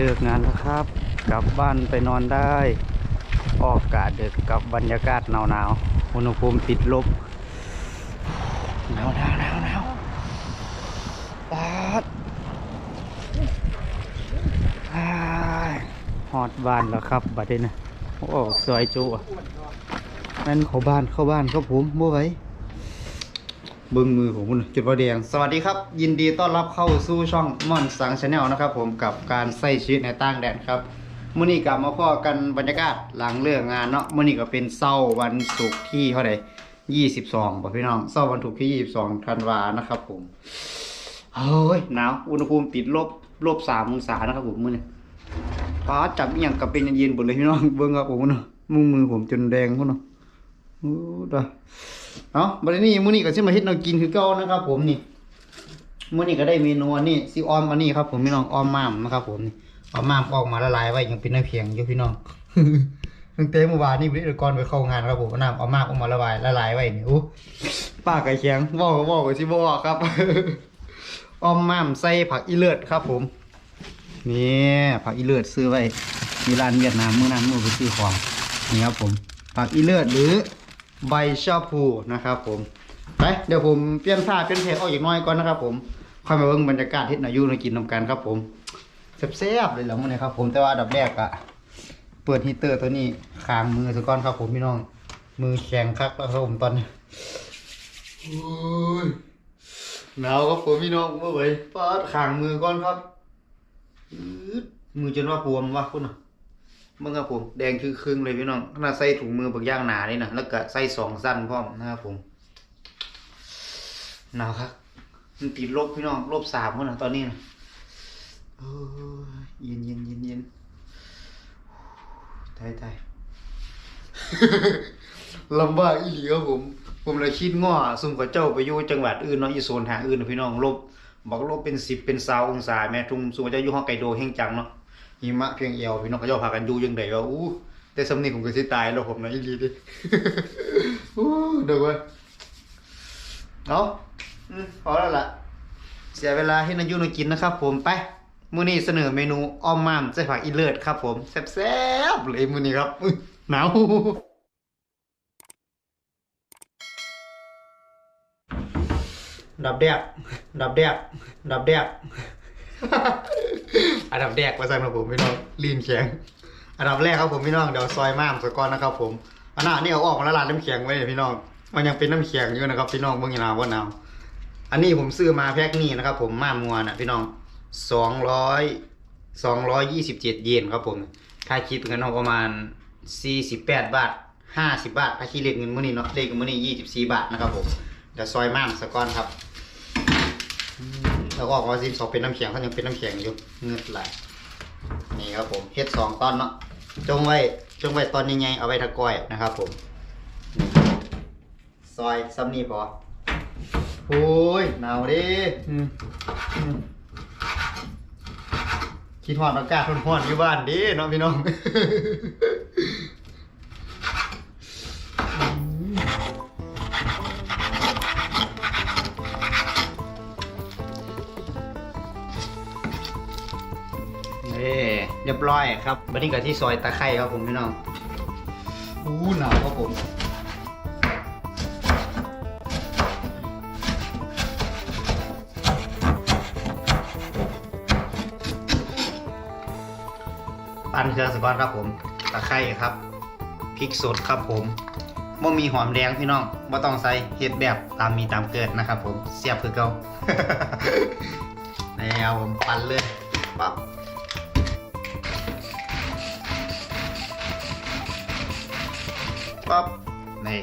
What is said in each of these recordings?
เลิกงานแล้วครับ กลับบ้านไปนอนได้ ออกอากาศดึกกับบรรยากาศหนาวๆอุณหภูมิติดลบหนาวหนาวหนาวหนาวปาดอ้าฮอดบ้านแล้วครับบัดนี้นะโอ้สวยจุอะนั่นเข้าบ้านเข้าบ้านครับผมบ่ไหว เบิ้งมือผมคุณจุดว่าแดง สวัสดีครับ ยินดีต้อนรับเข้าสู่ช่องม่อนสังชาแนลนะครับ ผมกับการใส่ชีวิตในต่างแดนครับมื่อนี้กลับมาพ่อกันบรรยากาศหลังเลิกงานเนาะมื่อนี้ก็เป็นเสาร์วันศุกร์ที่เท่าไหร่ยี่สิบสองพี่น้องเสาร์วันศุกร์ที่ยี่สิบสองธันวานะครับผมเฮ้ยหนาวอุณหภูมิติดลบลบสามองศานะครับผมมื่อนี้ฟ้าจับอย่างกับเป็นเย็นๆหมดเลยพี่น้องเบิ้งครับผมเนาะมือมือผมจนแดงพุ่นเนาะโอ้ดา เอาบัดนี้มื้อนี้ก็สิมาเฮ็ดแนวกินคือเก่านะครับ ผมนี่มื้อนี้ก็ได้เมนูอันนี้สิออมอันนี้ครับ ผมพี่น้องออมม่ามนะครับ ผมนี่เอาม่ามออกมาละลายไว้ยังเป็นน้ำเพียงอยู่พี่น้องตั้งแต่เมื่อวานนี่วิทยากรไปเข้างานครับผมอาน้ำเอาม่ามออกมาละลายละลายไว้นี่โอ้ป้าไก่แข็งบอกก็บอกก็สิบอกครับออมม่ามใส่ผักอีเลือดครับ ผมนี่ผักอีเลือดซื้อไว้ที่ร้านเวียดนามเมื่อนั้นเมื่อไปซื้อของนี่ครับผมผักอีเลือดหรือ ใบชาพูนะครับผมไปเดี๋ยวผมเปลี่ยนผ้าเปลี่ยนเพลงออกอีกน้อยก่อนนะครับผมค่อยมาเบิ่งบรรยากาศที่นายุนากินนำกันครับผมแซ่บๆเลยหล้วมันนะครับผมแต่ว่าดับแรกอะเปิดฮีเตอร์ตัวนี้คางมือซะก่อนครับผมพี่น้อง มือแข็งคักแล้วครับผมตอนนี้หนาวครับผมพี่น้องเมื่อไหร่ปาดคางมือก่อนครับมือจนว่าบวมวะคุณน่ะ มึงครับผมแดงคือครึ่งเลยพี่น้องขนาดใส่ถุงมือบักย่างหนานี่นะแล้วก็ใส่สองสั้นพร้อมนะครับผมหนาวครับมันติดลบพี่น้องลบสามคนนะตอนนี้นะเย็นเย็นเย็นเย็นตายตายลำบากอีหลีครับผม ผมเลยคิดง้อซุ่มกับเจ้าไปอยู่จังหวัดอื่นเนาะอีโซนทางอื่นนะพี่น้องลบบอกลบเป็นสิบเป็นสาวองศาแม่ทุ่มซุ่มกับเจ้าอยู่ฮอกไกโดแห่งจังเนาะ หิมะเพียงเอวพี่น้องเขาเจ้าพากันดูยังไงว่าอู้แต่สำนีผมก็สิตายแล้วผมนะอีหลีดิอู้เดี๋ยวก่อนเอาอืมพอแล้วล่ะ เสียเวลาให้นายุนกินนะครับ ผมไปมื้อนี้เสนอเมนูอ้อมม่ามใส่ผักอีเลิศครับ ผมแซ่บๆเลยมื้อนี้ครับหนาวดับแดกดับแดกดับแดก อันดับแรกมาสั่งครับผมพี่น้องลีนแข็งอันดับแรกครับผมพี่น้องเดี๋ยวซอยม่ามสก้อนนะครับ ผมอันนั้นนี่เอาออกมาละลายน้ำแข็งไว้พี่น้องมันยังเป็นน้ำแข็งอยู่นะครับพี่น้องเมื่อกี้นาว่าหนาวอันนี้ผมซื้อมาแพ็คนี่นะครับ ผมม่ามงัวนะพี่น้องสองร้อยสองร้อยยี่สิบเจ็ดเยนครับผมค่าคิดเป็นเงินประมาณสี่สิบแปดบาทห้าสิบบาทถ้าคิดเลขเงินมื้อนี้เนาะเลขเงินมื้อนี้ยี่สิบสี่บาทนะครับผมเดี๋ยวซอยม่ามสก้อนครับ แล้วก็ออกมาซิสองเป็นน้ำแข็งเขายังเป็นน้ำแข็งอยู่เงือกไหลนี่ครับผมเฮ็ดสองตอนเนาะจงไว้จงไว้ตอนใหญ่ๆเอาไว้ทะก้อยนะครับ ผมนี่ซอยซ้ำนี่พอโอ้ยหนาวดิอืมอืมคิดหอดอากาศร้อนๆอยู่บ้านดิเนาะพี่น้อง เรียบร้อยครับวันนี้ก็ที่ซอยตะไคร่ครับผมพี่น้องอู้หนาวครับผมปั่นเครื่องสกอนครับผมตะไคร่ครับพริกสดครับผมบ่มีหอมแดงพี่น้องบ่ต้องใส่เฮ็ดแบบตามมีตามเกิดนะครับผมเสียบคือเก่านี่เอาผมปั่นเลยปั๊บ ปั๊บนี่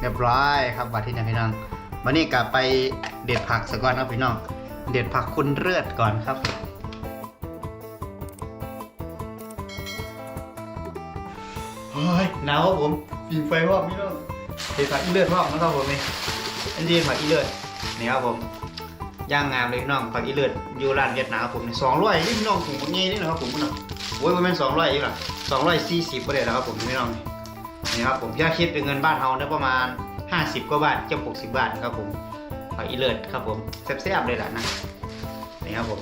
เรียบร้อยครับบัดที่นี่พี่น้องวันนี้กลับไปเด็ดผักสก่อนครับพี่น้อง เด็ดผักคุณเลือดก่อนครับ เฮ้ยหนาวครับผมปีนไฟพร้อมพี่น้องเด็ดผักอีเลือดพร้อมนะครับผมนี่อันนี้ผักอีเลือดนี่ครับผมย่างงามเลยพี่น้องผักอีเลือดอยู่ร้านเวียดนามครับผมนี่สองร้อยนี่พี่น้องถุงพวกนี้นี่นะครับผมพี่น้องโอ้ยประมาณสองร้อยอีกล่ะสองร้อยสี่สิบประเดี๋ยวนะครับผมพี่น้องนี่ นี่ครับผมถ้าคิดเป็นเงินบ้านเฮาเนี่ยประมาณ 50กว่าบาทเกือบ60 บาทครับผมผักอีเลิศครับผมแซ่บๆเลยแหละนะนี่ครับผม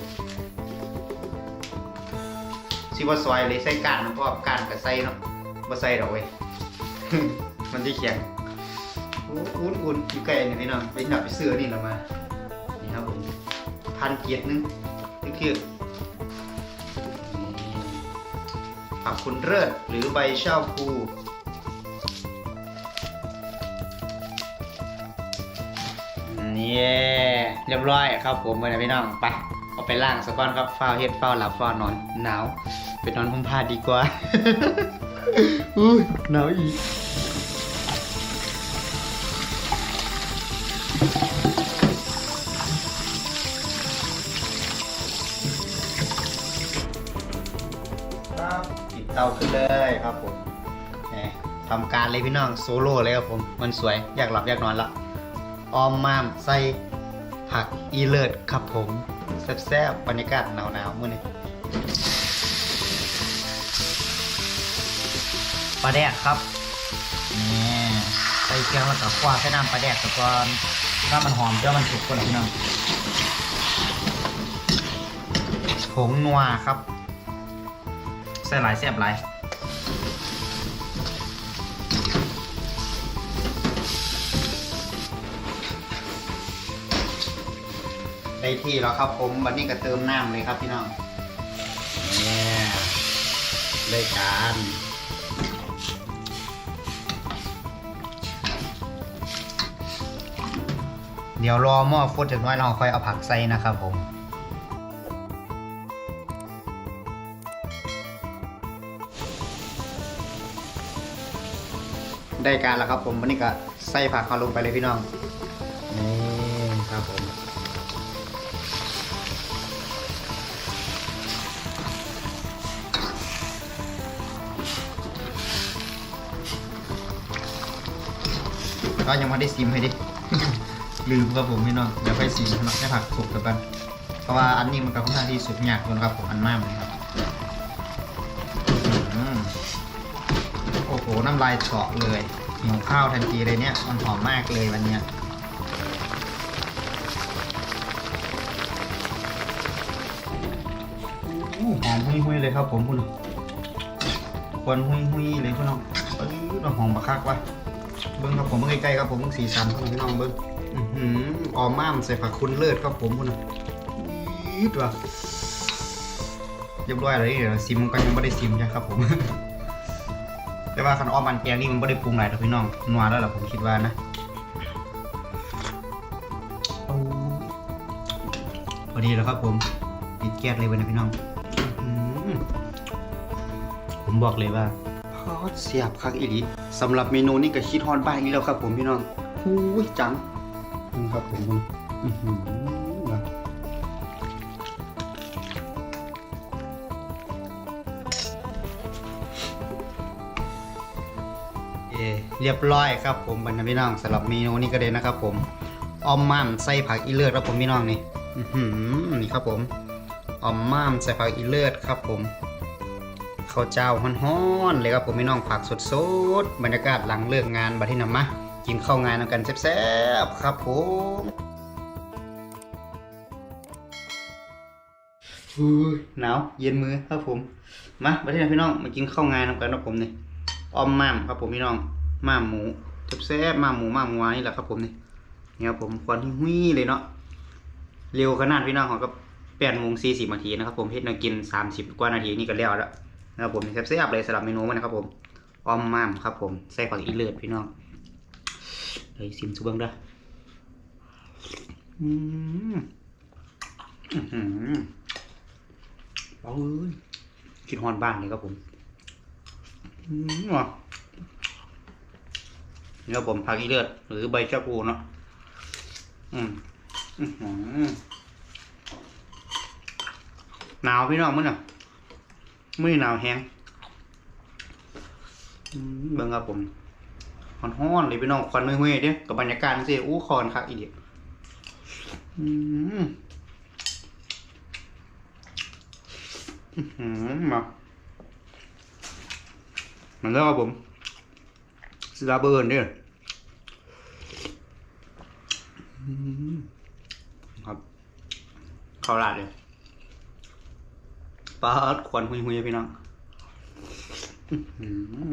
สิว่าซอยเลยใส่กานมันเพราะว่าก้านก็ใส่เนาะบ่ใส่ดอกเว้ยมันจะแข็งอุ่นอุ่นๆอยู่ใกลนี่พี่น้องไปหนับไปซื้อนี่เรามานี่ครับผมพันเกียรตินึงนี่คือผักคุณเลิศหรือใบเช่าภู เรียบร้อยครับผมไปนะพี่น้องไปเอาไปล่างสะก้อนครับฟ้าเฮ็ดฟ้าหลับฟ้านอนหนาวไปนอนพุ่มผ้าดีกว่าอุ้ยหนาวอีกครับปิดเตาขึ้นเลยครับผมแหมทำการเลยพี่น้องโซโล่เลยครับผม มันสวย อยากหลับอยากนอนละออมมามใส่ ผักอีเลิศครับผมแซ่บๆบรรยากาศหนาวๆมื้อนี้ปลาแดกครับนี่ใส่เกลือแล้วก็คว้าใส่น้ำปลาแดกตะกอนถ้ามันหอมเจ้ามันสุกคนพี่น้องผงนัวครับใส่หลายแซ่บหลาย ได้ที่แล้วครับผมวันนี้ก็เติมน้ำเลยครับพี่น้องเนี่ยเลยการเดี๋ยวรอหม้อฟุดจากน้อยเราค่อยเอาผักใส่นะครับผมได้การแล้วครับผมวันนี้ก็ใส่ผักเข้าลงไปเลยพี่น้อง ก็ยังไม่ได้ซิมให้ดิ ลืมครับผมพี่น้องเดี๋ยวไปซิมนะให้ผักสุกกันเพราะว่าอันนี้มันก็ค่อนข้างที่สุกยากนครับผมอันมากเลยครับโอ้โหน้ำลายเฉาะเลยหิวข้าวทันทีเลยเนี่ยมันหอมมากเลยวันเนี้ยหอู้หอมหุยเลยครับผมคุณควันหุยเลยพี่น้องเออเราหอมบักคักวะ เบิ้งครับผมเบิ้งใกล้ๆครับผมเบิ้งสีสันพี่น้องเบิ้งอื้ออออมม่ามใส่ผักคุณเลิศครับผมคุณยีดว่ะเรียบร้อยเลยเดี๋ยวซิมก็ยังไม่ได้ซิมนะครับผม แต่ว่าคันอ้อมมันแกงนี่มันไม่ได้ปรุงหลายต่อพี่น้องนัวแล้วล่ะผมคิดว่านะพอดีแล้วครับผมปิดแก๊สเลยวันนะพี่น้องผมบอกเลยว่า อดเสียบคักอีหลีสำหรับเมนูนี้ก็คิดฮอนบ้านนี้แล้วครับผมพี่น้องหูยจังนี่ครับผมอือหือว่ะเอเรียบร้อยครับผมบรรดาพี่น้องสำหรับเมนูนี้ก็เลยนะครับ ผมออมม่ามใส่ผักอีเลือดครับผมพี่น้องนี่อือหือนี่ครับผมออมม่ามใส่ผักอีเลือดครับผม ข้าวเจ้าฮ้อนๆเลยครับผมพี่น้องผักสดๆ บรรยากาศหลังเลิกงานบัดที่นำมากินข้าวงานนำกันแซ่บๆครับผมอุ้ยหนาวเย็นมือครับผม มาบัดที่นำพี่น้องมากินข้าวงานนำกันครับผมนี่ออมม่ามครับผมพี่น้องม่ามหมูแซ่บๆม่ามหมูม่ามงัวนี่แหละครับผมนี่นี่ครับผมควันหุ้ยเลยเนาะเร็วขนาดพี่น้องของก็แปดโมงสี่สิบนาทีนะครับผมเฮ็ดนวกินสามสิบกว่านาทีนี่ก็แล้วแล้ว นะครับผมแซ่บๆเลยสำหรับเมนูมันนะครับผมออมมามครับผมใส่ผักอีเลือดพี่น้องเฮ้ยซิมสุเบิ้งเด้ออืมอื้อหือเอาเอ้ยคิดฮอนบ้านเลยครับผมอืมนี่ครับผมผักอีเลือดหรือใบชะพูเนาะอืมอื้อหือหนาวพี่น้องมั้งเน่ะ ไม่หนาวแห้งเบิ่งครับผมฮ้อนๆเลยพี่น้องควันห้วยเด้กับบรรยากาศจังซี่อู้คอนคักอีเดียมามันแล้วครับผมสลาเบิร์นเนี่ยอืมครับข้าวราดเลย ปลาดควันหุยหุยๆพี่น้องอื้อหือ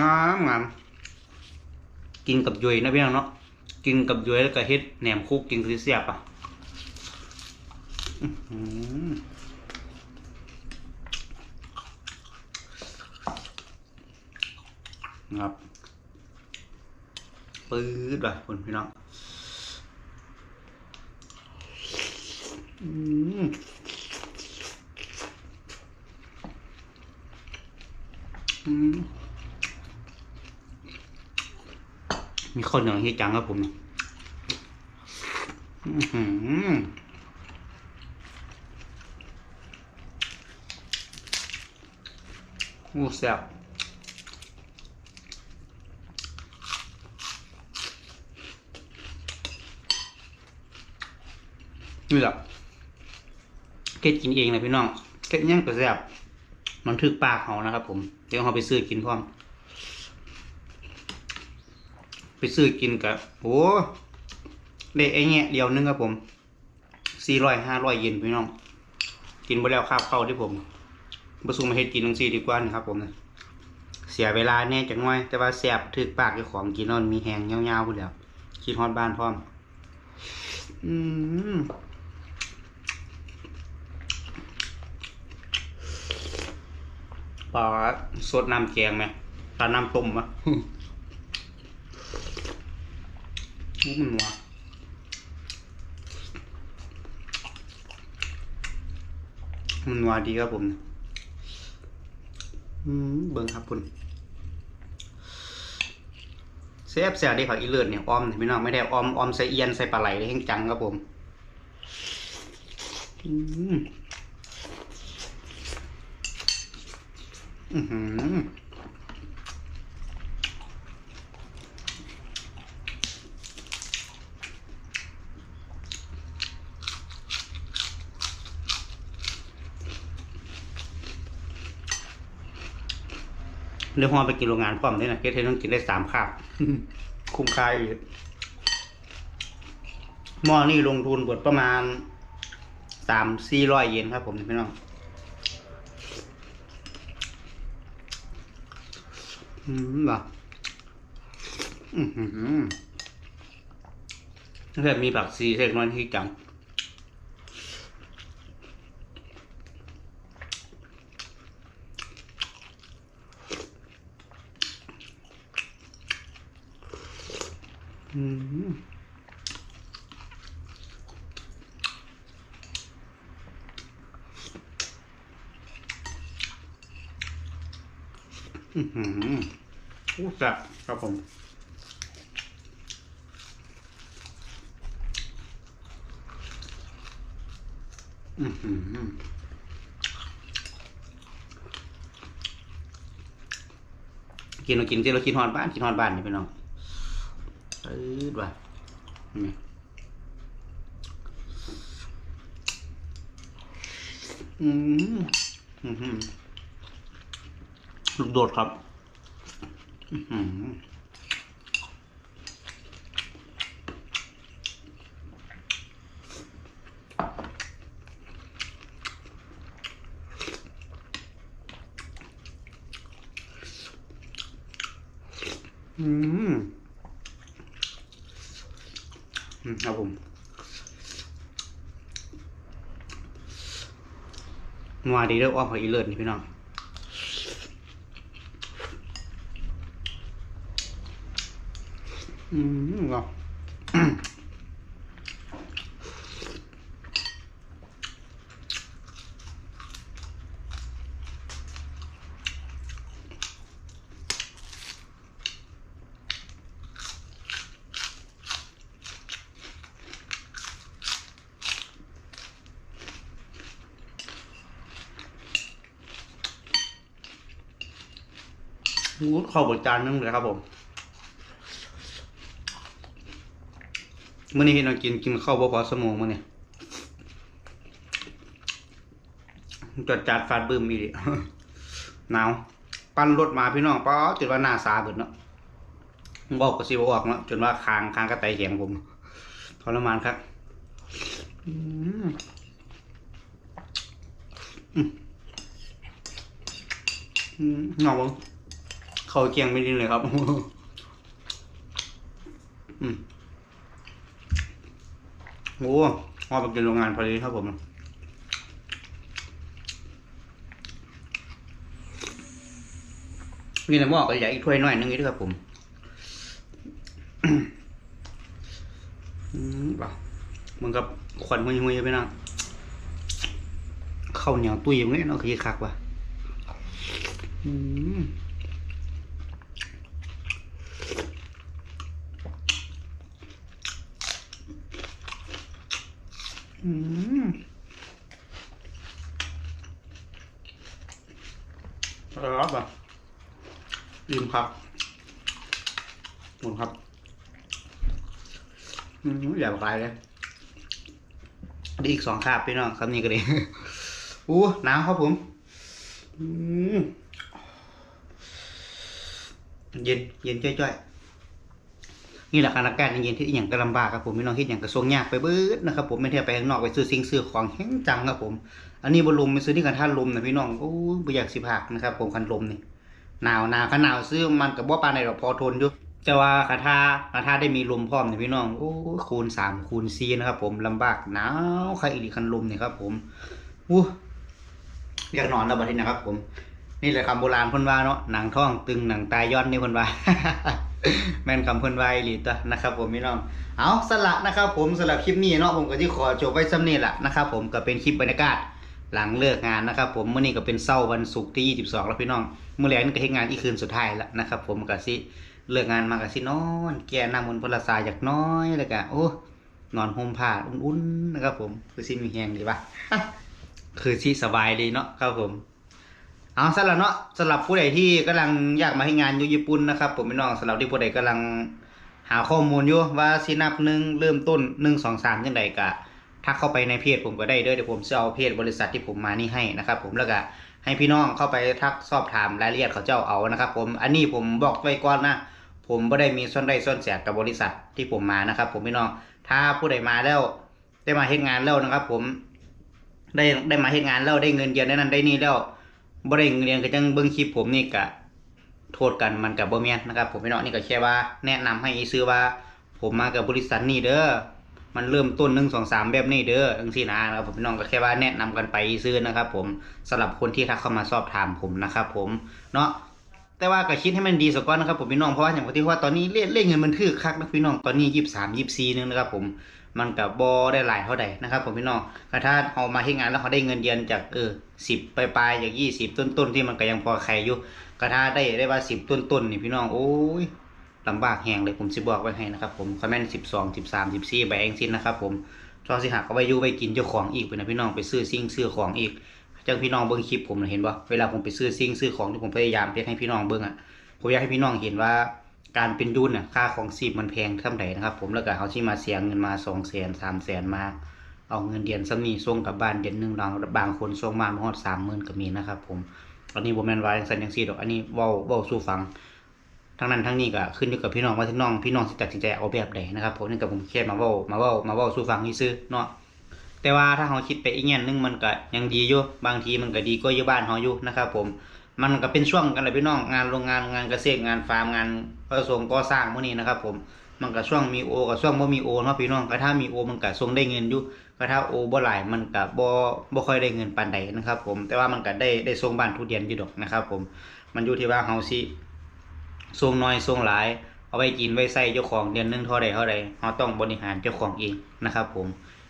งามงามกินกับยุยนะพี่น้องเนาะกินกับยุยแล้วก็เฮ็ดแหนมคุกกินคือเสียบอะอื้อหือครับ ปื๊ดว่ะคุณพี่น้องมอืมมีข้าวเหนียวที่จังครับผมอือหือโอ้แซ่บ นี่แหละเก็ดกินเองนะพี่น้องเก็ดย่างก็แซ่บมันถึกปากเขานะครับ ผมเดี๋ยวเขาไปซื้อกินพร้อม ไปซื้อกินกับโอ้ได้ไอ้เงี้ยเดียวนึงครับผมสี่ร้อยห้าร้อยเยนพี่น้อง กินไปแล้วคาบเข้าที่ผมบสุมาเฮ็ดกินทั้งสี่ดีกว่านะครับ ผมเสียเวลาแน่จังน้อย แต่ว่าแสบถึกปากเจ้าของกินนอนมีแหงยาวๆพูดแล้วคิดฮอดบ้านพร้อม อืม ปลาสดน้ำแกงไหมปลาน้ำต้มวะมุกมันนัวมันนัวดีครับผมเบิ่งครับคุณเซฟแซ่บดีผักอีเลือดเนี่ยออมเนี่พี่น้องไม่ได้ออมออมใส่เอียนใส่ปลาไหลได้แห้งจังครับผม อืม อือหือเรื่องไปกินโรงงานพร้อมด้วยนะเกทเทนต้องกินได้สามคาบคุ้มค่าอยู่หม้อนี่ลงทุนกดประมาณสามสี่ร้อยเยนครับผมพี่น้อง อืมหรออือหือถ้าเกิดมีผักซีเล็กน้อยที่จังอืม อือหืออู้แซ่บครับผมอือหือกินเรากินที่เรากินฮอนบ้านกินฮอนบ้านนี่พี่น้องปืดว่ะอืมอืม ลูกโดดครับอืมอืมอืมครับผมนัวดีเด้ออ้อมผักอีเลิศนี่พี่น้อง อืมก็งูเข้าบทจานนึงเลยครับผม มื่อนี้เรากินกินข้าวบ่พอสมองมื่อนี่จดจัดฟาดบึ้มอีดิหนาวปั้นรถมาพี่น้องป้าจุดว่าหน้าสาเบิดเนาะบอกก็สิบออกเนาะจนว่าคางคางกระไตเสียงผมทรมานครับอืมอืมอืมเงาบ้งเขาเกียงไม่ดีเลยครับ อืม โอ้พอไปกินโรงงานพอดีครับผมมีน้ำมอกก็อยากอีกถ้วยน่อยนึงนี่ด้วยครับผมอืมเปล่มันกับควันหุยหุยไปนะข้าวเหนียวตุ้ยอย่างนี้เนาะคือคักว่ะอืมอืมอ ร่อยป่ะลืมครับหมดครับอืมอย่าบอกอะไรเลยได้อีกสองคาบพี่น้องคำนี้ก็ดีอู้หนาวครับผมอืมเย็นเย็นจ้อยๆ นี่แหละการอากาศเย็นที่อย่างก็ลำบากครับผมพี่น้องที่อย่างกระทรวงยากไปเบิดนะครับผมไม่ได้ไปข้างนอกไปซื้อสิ่งซื้อของแห้งจังครับผม อันนี้บนลมไปซื้อที่กันท่าลมนะพี่น้องโอ้ยบ่อยากสิพักนะครับผมคันลมนี่หนาวหนาวขนาวซื้อมันกับบ่ปลาใดหรอพอทนอยู่แต่ว่าคาถาคาถาได้มีลมพร้อมเนี่ยพี่น้องโอ้คูณสามคูณสี่นะครับผมลำบากหนาวใครอีกคันลมเนี่ยครับผมอู้อยากนอนแล้วบัดนี้นะครับผม นี่แหละคำโบราณเพิ่นว่าเนาะหนังท้องตึงหนังตายย้อนนี่เพิ่นว่า แม่นคำเพิ่นว่าอีหลีตัวนะครับผมพี่น้อง เอาสละนะครับผมสำหรับคลิปนี้เนาะผมก็ที่ขอจบไว้ซ้ำนี่แหละนะครับผมก็เป็นคลิปบรรยากาศหลังเลิกงานนะครับผมเมื่อนี้ก็เป็นเช้าวันศุกร์ที่ 22 แล้วพี่น้อง เมื่อแรงนี่ก็เฮ็ดงานอีกคืนสุดท้ายแล้วนะครับผมก็สิเลิกงานมาก็สินอนแก่น้ำมนต์พลสาอยากน้อยแล้วก็โอ้นอนห่มผ้าอุ่นๆนะครับผมคือสิมีแฮงดีป่ะคือสิสบายดีเนาะครับผม เอาสำหรับเนาะสำหรับผู้ใดที่กำลังอยากมาให้งานอยู่ญี่ปุ่นนะครับผมพี่น้องสำหรับที่ผู้ใดกำลังหาข้อมูลอยู่ว่าสินับหนึ่งเริ่มต้นหนึ่งสองสามยังไงกะทักเข้าไปในเพจผมก็ได้เด้อเดี๋ยวผมจะเอาเพจบริษัทที่ผมมานี่ให้นะครับ ผมแล้วก็ให้พี่น้องเข้าไปทักสอบถามรายละเอียดเขาเจ้าเอานะครับ ผมอันนี้ผมบอกไว้ก่อนนะผมไม่ได้มีส่วนได้ส่วนเสียกับบริษัทที่ผมมานะครับ ผมพี่น้องถ้าผู้ใดมาแล้วได้มาเฮ็ดงานแล้วนะครับ ผมได้ได้มาเฮ็ดงานแล้วได้เงินเดือนได้นั่นได้นี่แล้ว บ่ได้เงเดือนก็จังเบิ่งคลิปผมนี่ก็โทษกันมันกับบ่แม่นนะครับ ผมพี่น้องนี่ก็แค่ว่าแนะนำให้ซื้อว่า ผมมากับบริษัทนี่เด้อมันเริ่มต้นหนึ่งสองสามแบบนี้เด้อจังซี่นะครับผมพี่น้องก็แค่ว่าแนะนำกันไปซื้อนะครับ ผมสำหรับคนที่ทักเข้ามาสอบถามผมนะครับผมเนาะแต่ว่าก็คิดให้มันดีสักก้อนนะครับผมพี่น้องเพราะว่าอย่างที่ว่าตอนนี้เล่นเล่นเงินมันถือคักนะพี่น้องตอนนี้ยี่สามยี่สี่นึงนะครับผม มันกับบอได้หลายเท่าใดนะครับผมพี่น้องแต่ถ้าเอามาให้งานแล้วเขาได้เงินเดือนจากเออสิบปลายๆจากยี่สิบต้นๆที่มันก็ยังพอใครอยู่ก็ถ้าได้ได้ว่าสิบต้นๆนี่พี่น้องโอ้ยลำบากแหงเลยผมสิบอกไว้ให้นะครับผมคอมเมนต์สิบสองสิบสามสิบสี่ใบเองสิ้นนะครับผมชอบสิหักเอาไปยู่ไปกินเจ้าของอีกไปนะพี่น้องไปซื้อซิ่งซื้อของอีกจังพี่น้องเบิ่งคลิปผมเห็นบ่าเวลาผมไปซื้อซิ่งซื้อของที่ผมพยายามเรียกให้พี่น้องเบิ่งอะผมอยากให้พี่น้องเห็นว่า การเป็นยุนน่ะค่าของซีมันแพงเท่าไหร่นะครับผมแล้วก็เขาที่มาเสียเงินมาสองแสนสามแสนมา เอาเงินเดือนซ้ำนี้ส่งกับบ้านเดือนหนึ่งบางบางคนส่งมาฮอดสามหมื่นก็มีนะครับผมอันนี้บ่แมนว่าจังซั่นจังซีดอกอันนี้เว้าเว้าสู่ฟังทั้งนั้นทั้งนี้ก็ขึ้นอยู่กับพี่น้องว่าพี่น้องพี่น้องสิตัดสินใจเอาแบบใดนนะครับผมนี่ก็ผมแค่มาเว้ามาเว้ามาเว้าสู่ฟังที่ซื่อเนาะแต่ว่าถ้าเราคิดไปอีกอย่างหนึงมันก็ยังดีอยู่บางทีมันก็ดีกว่าอยู่บ้านเราอยู่นะครับผม มันก็เป็นช่วงกันเลยพี่น้องงานโรงงานงานเกษตรงานฟาร์มงานกระทรวงก่อสร้างพวกนี้นะครับ ผมมันก็ช่วงมีโอกับช่วงบ่มีโอเนาะพี่น้องก็ถ้ามีโอมันก็ส่งได้เงินอยู่ก็ถ้าโอบ่หลายมันก็บ่บ่ค่อยได้เงินปานใดนะครับ ผมแต่ว่ามันก็ได้ได้ส่งบ้านทุเรียนอยู่ดอกนะครับ ผมมันอยู่ที่ว่าเฮาสิส่งน้อยส่งหลายเอาไว้กินไว้ใส่เจ้าของเดือนนึงเท่าใดเท่าใดเฮาต้องบริหารเจ้าของเองนะครับ ผม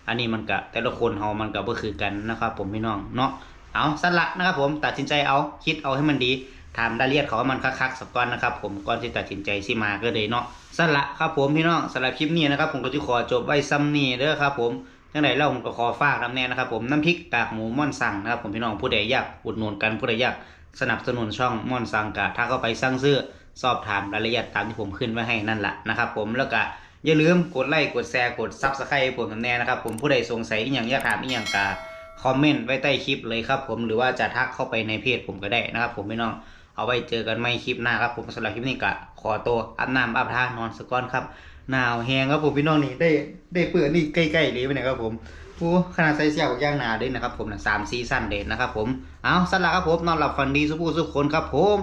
อันนี้มันก็แต่ละคนเฮามันก็บ่คือกันนะครับ ผมพี่น้องเนาะ เอาสั้นละนะครับผมตัดสินใจเอาคิดเอาให้มันดีถามรายละเอียดเขาว่ามันคักๆสักก่อนนะครับผมก่อนที่ตัดสินใจสิมาก็เลยเนาะสั้นละครับผมพี่น้องสำหรับคลิปนี้นะครับผมก็จะขอจบไว้ซ้ำนี้เด้อครับผมจังไดเราผมก็ขอฝากน้ำแน่นะครับผมน้ำพริกกากหมูม่อนสั่งนะครับผมพี่น้องผู้ใดอยากอุดหนุนกันผู้ใดอยากสนับสนุนช่องม่อนสั่งกะถ้าเข้าไปสั่งซื้อสอบถามรายละเอียดตามที่ผมขึ้นไว้ให้นั่นแหละนะครับผมแล้วก็อย่าลืมกดไลค์กดแชร์กดซับสไครต์ผมแน่นะครับผมผู้ใดสงสัยอหย่างอยากถามอหย่างกา คอมเมนต์ไว้ใต้คลิปเลยครับผมหรือว่าจะทักเข้าไปในเพจผมก็ได้นะครับ ผมพี่น้องเอาไว้เจอกันใหม่คลิปหน้าครับผมสำหรับคลิปนี้ก็ขอตัวอาบน้ำอาบท่านอนสกก่อนครับหนาวแหงครับผมพี่น้องนี่ได้ได้เปิดนี่ใกล้ๆเลยไปนะครับผมโอ้ขนาดใส่เสื้อกับย่างหนาด้วยนะครับผมนะสามซีซั่นเดทนะครับผมเอาสำหรับครับผมนอนหลับฝันดีสุภูสุขคนครับผม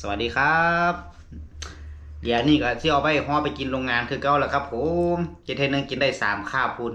สวัสดีครับเดี๋ยวนี่ก็ที่เอาไปห่อไปกินโรงงานคือเก่าแล้วครับ ผมเจเทนนึงกินได้สามข้าวพุน